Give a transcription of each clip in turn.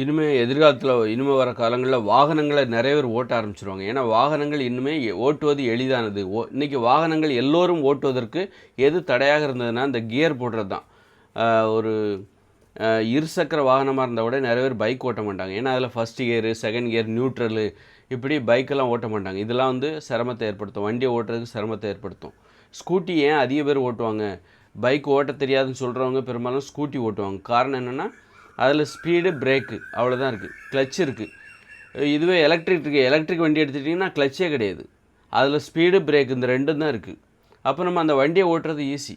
இனிமேல் எதிர்காலத்தில் இனிமேல் வர காலங்களில் வாகனங்களை நிறைய பேர் ஓட்ட ஆரம்பிச்சிருவாங்க. ஏன்னா வாகனங்கள் இன்னுமே ஓட்டுவது எளிதானது. ஓ இன்றைக்கி வாகனங்கள் எல்லோரும் ஓட்டுவதற்கு எது தடையாக இருந்ததுன்னா இந்த கியர் போடுறது தான் ஒரு இருசக்கர வாகனமாக இருந்தால் கூட நிறைய பேர் பைக் ஓட்ட மாட்டாங்க. ஏன்னா அதில் first gear second gear neutral இப்படி பைக்கெல்லாம் ஓட்ட மாட்டாங்க. இதெல்லாம் வந்து சிரமத்தை ஏற்படுத்தும். வண்டியை ஓட்டுறதுக்கு சிரமத்தை ஏற்படுத்தும். ஸ்கூட்டி ஏன் அதிக பேர் ஓட்டுவாங்க? பைக் ஓட்ட தெரியாதுன்னு சொல்கிறவங்க பெரும்பாலும் ஸ்கூட்டி ஓட்டுவாங்க. காரணம் என்னென்னா அதில் ஸ்பீடு பிரேக்கு அவ்வளோதான் இருக்குது கிளச் இருக்குது இதுவே எலக்ட்ரிக் இருக்குது எலக்ட்ரிக் வண்டி எடுத்துட்டிங்கன்னா கிளச்சே கிடையாது. அதில் ஸ்பீடு பிரேக் இந்த ரெண்டும் தான் இருக்குது அப்போ நம்ம அந்த வண்டியை ஓட்டுறது ஈஸி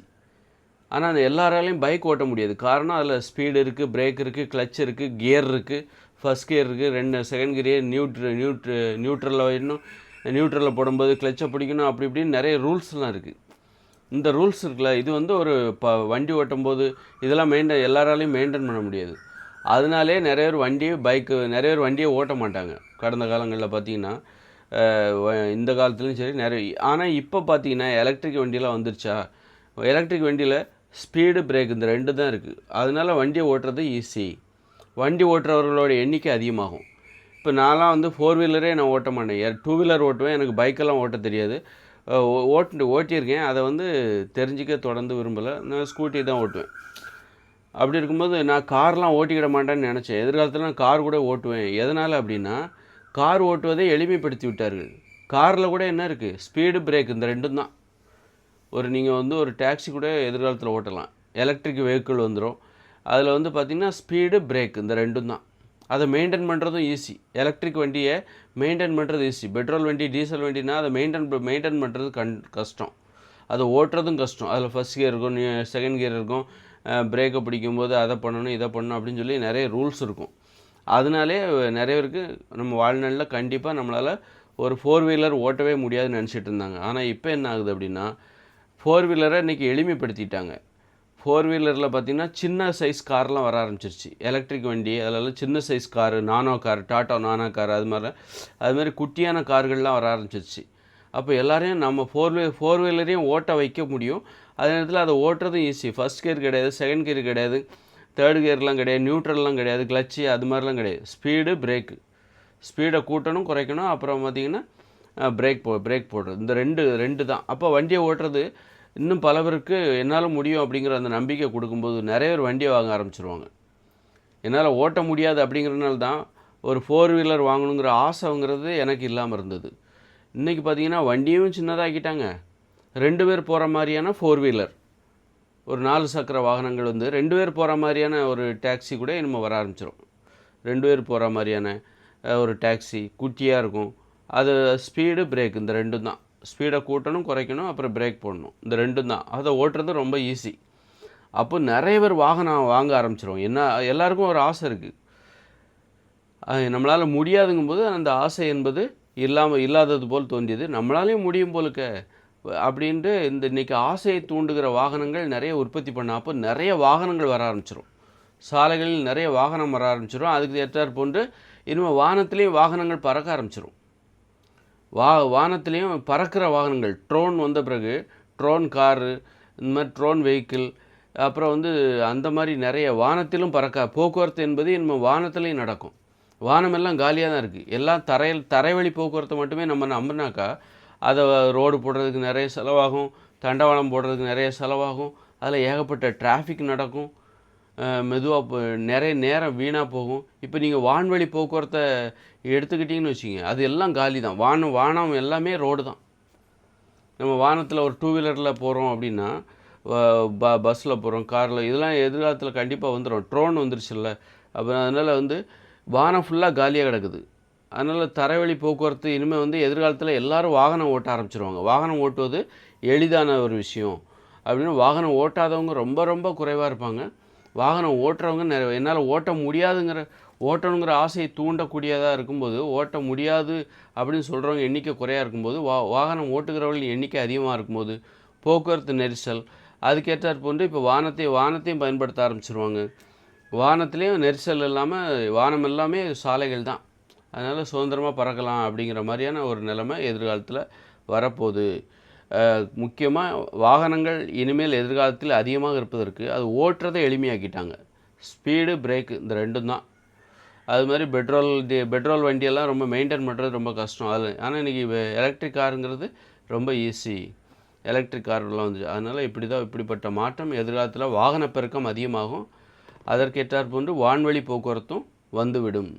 ஆனால் அந்த எல்லாராலையும் பைக் ஓட்ட முடியாது. காரணம் அதில் ஸ்பீடு இருக்குது பிரேக் இருக்குது கிளச் இருக்குது கியர் இருக்குது ஃபஸ்ட் கியர் இருக்குது ரெண்டு செகண்ட் கியர் நியூட்ரு நியூட்ரு நியூட்ரலில் இன்னும் நியூட்ரலில் போடும்போது கிளச்சை பிடிக்கணும். அப்படி இப்படின்னு நிறைய ரூல்ஸ்லாம் இருக்குது இந்த ரூல்ஸ் இருக்குல்ல இது வந்து ஒரு ப வண்டி ஓட்டும்போது இதெல்லாம் மெயின்டைன் எல்லாராலையும் மெயின்டைன் பண்ண முடியாது. அதனாலே நிறைய பேர் வண்டி பைக்கு நிறைய பேர் வண்டியை ஓட்ட மாட்டாங்க. கடந்த காலங்களில் பார்த்தீங்கன்னா இந்த காலத்துலேயும் சரி நிறைய ஆனால் இப்போ பார்த்தீங்கன்னா எலக்ட்ரிக் வண்டியெலாம் வந்துருச்சா? எலக்ட்ரிக் வண்டியில் ஸ்பீடு பிரேக் இந்த ரெண்டு தான் இருக்குது அதனால வண்டியை ஓட்டுறது ஈஸி வண்டி ஓட்டுறவர்களோட எண்ணிக்கை அதிகமாகும். இப்போ நான்லாம் வந்து ஃபோர் வீலரே நான் ஓட்ட மாட்டேன். டூ வீலர் ஓட்டுவேன். எனக்கு பைக்கெல்லாம் ஓட்ட தெரியாது. ஓட்டு ஓட்டியிருக்கேன். அதை வந்து தெரிஞ்சிக்க தொடர்ந்து விரும்பலை. நான் ஸ்கூட்டி தான் ஓட்டுவேன். அப்படி இருக்கும்போது நான் கார்லாம் ஓட்டிக்கிட மாட்டேன்னு நினச்சேன். எதிர்காலத்தில் நான் கார் கூட ஓட்டுவேன். எதனால் அப்படின்னா கார் ஓட்டுவதை எளிமைப்படுத்தி விட்டார்கள். காரில் கூட என்ன இருக்குது ஸ்பீடு பிரேக் இந்த ரெண்டும் தான். ஒரு நீங்கள் வந்து ஒரு டாக்ஸி கூட எதிர்காலத்தில் ஓட்டலாம். எலக்ட்ரிக் வெஹிக்கிள் வந்துடும் அதில் வந்து பார்த்திங்கன்னா ஸ்பீடு பிரேக் இந்த ரெண்டும் தான். அதை மெயின்டைன் பண்ணுறதும் ஈஸி எலக்ட்ரிக் வண்டியை மெயின்டைன் பண்ணுறது ஈஸி பெட்ரோல் வண்டி டீசல் வண்டினா அதை மெயின்டைன் மெயின்டைன் பண்ணுறது கண் கஷ்டம். அதை ஓட்டுறதும் கஷ்டம். அதில் ஃபஸ்ட் கியர் இருக்கும் செகண்ட் கியர் இருக்கும். பிரேக்கை பிடிக்கும்போது அதை பண்ணணும் இதை பண்ணணும் அப்படின்னு சொல்லி நிறைய ரூல்ஸ் இருக்கும். அதனாலே நிறைய பேருக்கு நம்ம வாழ்நாளில் கண்டிப்பாக நம்மளால் ஒரு ஃபோர் வீலர் ஓட்டவே முடியாதுன்னு நினச்சிட்டு இருந்தாங்க. ஆனால் இப்போ என்ன ஆகுது அப்படின்னா ஃபோர் வீலரை இன்றைக்கி எளிமைப்படுத்திட்டாங்க. ஃபோர் வீலரில் பார்த்திங்கன்னா சின்ன சைஸ் கார்லாம் வர ஆரம்பிச்சிருச்சு. எலக்ட்ரிக் வண்டி அதெல்லாம் சின்ன size car Nano car Tata Nano car அது மாதிரி அதுமாதிரி குட்டியான கார்கள்லாம் வர ஆரம்பிச்சிருச்சு. அப்போ எல்லோரையும் நம்ம ஃபோர் வீலர் ஃபோர் வீலரையும் ஓட்ட வைக்க முடியும். அதே நேரத்தில் அதை ஓட்டுறதும் ஈஸி ஃபஸ்ட் கியர் கிடையாது செகண்ட் கியர் கிடையாது தேர்ட் கியர்லாம் கிடையாது நியூட்ரல்லாம் கிடையாது கிளச்சு அது மாதிரிலாம் கிடையாது. ஸ்பீடு பிரேக்கு ஸ்பீடை கூட்டணும் குறைக்கணும் அப்புறம் பார்த்திங்கன்னா பிரேக் போ பிரேக் போடுறது. இந்த ரெண்டு ரெண்டு தான். அப்போ வண்டியை ஓட்டுறது இன்னும் பல பேருக்கு என்னால் முடியும் அப்படிங்கிற அந்த நம்பிக்கை கொடுக்கும்போது நிறைய பேர் வண்டியை வாங்க ஆரம்பிச்சிருவாங்க. என்னால் ஓட்ட முடியாது அப்படிங்கிறதுனால தான் ஒரு ஃபோர் வீலர் வாங்கணுங்கிற ஆசைங்கிறது எனக்கு இல்லாமல் இருந்தது. இன்றைக்கி பார்த்தீங்கன்னா வண்டியும் சின்னதாக்கிட்டாங்க. ரெண்டு பேர் போகிற மாதிரியான ஃபோர் வீலர் ஒரு நாலு சக்கர வாகனங்கள் வந்து ரெண்டு பேர் போகிற மாதிரியான ஒரு டாக்ஸி கூட இனிமேல் வர ஆரம்பிச்சிடும் ரெண்டு பேர் போகிற மாதிரியான ஒரு டாக்ஸி குட்டியாக இருக்கும். அது ஸ்பீடு பிரேக் இந்த ரெண்டும் தான். ஸ்பீடை கூட்டணும் குறைக்கணும் அப்புறம் பிரேக் போடணும். இந்த ரெண்டும் தான். அதை ஓட்டுறது ரொம்ப ஈஸி அப்போ நிறைய பேர் வாகனம் வாங்க ஆரம்பிச்சிடும் என்ன எல்லாருக்கும் ஒரு ஆசை இருக்குது நம்மளால் முடியாதுங்கும்போது அந்த ஆசை என்பது இல்லாமல் இல்லாதது போல் தோன்றியது. நம்மளாலேயும் முடியும் போலுக்க. அப்படின்ட்டு இந்த இன்னைக்கு ஆசையை தூண்டுகிற வாகனங்கள் நிறைய உற்பத்தி பண்ண அப்போ நிறைய வாகனங்கள் வர ஆரம்பிச்சிடும் சாலைகளில் நிறைய வாகனம் வர ஆரம்பிச்சிடும் அதுக்கு ஏற்றாற் போன்று இனிமேல் வானத்துலேயும் வாகனங்கள் பறக்க ஆரம்பிச்சிடும் வா வானத்துலேயும் பறக்கிற வாகனங்கள் ட்ரோன் வந்த பிறகு ட்ரோன் காரு இந்த மாதிரி ட்ரோன் வெஹிக்கிள் அப்புறம் வந்து அந்த மாதிரி நிறைய வானத்திலும் பறக்க போக்குவரத்து என்பது இனிமேல் வானத்துலேயும் நடக்கும். வானமெல்லாம் காலியாக தான் இருக்குது எல்லாம் தரையில் தரைவழி போக்குவரத்தை மட்டுமே நம்ம நம்பினாக்கா அதை ரோடு போடுறதுக்கு நிறைய செலவாகும் தண்டவாளம் போடுறதுக்கு நிறைய செலவாகும். அதில் ஏகப்பட்ட டிராஃபிக் நடக்கும். மெதுவாக நிறைய நேரம் வீணாக போகும். இப்போ நீங்கள் வான்வழி போக்குவரத்தை எடுத்துக்கிட்டிங்கன்னு வச்சுங்க அது எல்லாம் காலி தான். வானம் வானம் எல்லாமே ரோடு தான். நம்ம வானத்தில் ஒரு டூ வீலரில் போகிறோம் அப்படின்னா ப பஸ்ஸில் போகிறோம் காரில் இதெல்லாம் எதிர்காலத்தில் கண்டிப்பாக வந்துடும் ட்ரோன் வந்துருச்சுல்ல. அப்போ அதனால் வந்து வானம் ஃபுல்லாக காலியாக கிடக்குது. அதனால் தரைவழி போக்குவரத்து இனிமேல் வந்து எதிர்காலத்தில் எல்லோரும் வாகனம் ஓட்ட ஆரம்பிச்சிருவாங்க. வாகனம் ஓட்டுவது எளிதான ஒரு விஷயம். அப்படின்னு வாகனம் ஓட்டாதவங்க ரொம்ப ரொம்ப குறைவாக இருப்பாங்க. வாகனம் ஓட்டுறவங்க நிறைய என்னால் ஓட்ட முடியாதுங்கிற ஓட்டணுங்கிற ஆசையை தூண்டக்கூடியதாக இருக்கும்போது ஓட்ட முடியாது அப்படின்னு சொல்கிறவங்க எண்ணிக்கை குறையாக இருக்கும்போது வா வாகனம் ஓட்டுகிறவர்கள் எண்ணிக்கை அதிகமாக இருக்கும்போது போக்குவரத்து நெரிசல் அதுக்கேற்றாற் போன்று இப்போ வானத்தை வானத்தையும் பயன்படுத்த ஆரம்பிச்சிருவாங்க. வானத்துலேயும் நெரிசல் இல்லாமல் வானம் எல்லாமே சாலைகள் தான். அதனால் சுதந்திரமாக பறக்கலாம் அப்படிங்கிற மாதிரியான ஒரு நிலைமை எதிர்காலத்தில் வரப்போகுது. முக்கியமாக வாகனங்கள் இனிமேல் எதிர்காலத்தில் அதிகமாக இருப்பதற்கு அது ஓட்டுறதை எளிமையாக்கிட்டாங்க. ஸ்பீடு பிரேக்கு இந்த ரெண்டும் தான். அது மாதிரி பெட்ரோல் தி பெட்ரோல் வண்டியெல்லாம் ரொம்ப மெயின்டைன் பண்ணுறது ரொம்ப கஷ்டம். அது ஆனால் இன்றைக்கி எலக்ட்ரிக் காருங்கிறது ரொம்ப ஈஸி. எலக்ட்ரிக் கார்லாம் வந்துச்சு அதனால் இப்படி தான் இப்படிப்பட்ட மாற்றம் எதிர்காலத்தில் வாகன பெருக்கம் அதிகமாகும். அதற்கேற்றாற்போன்று வான்வழி போக்குவரத்தும் வந்துவிடும்.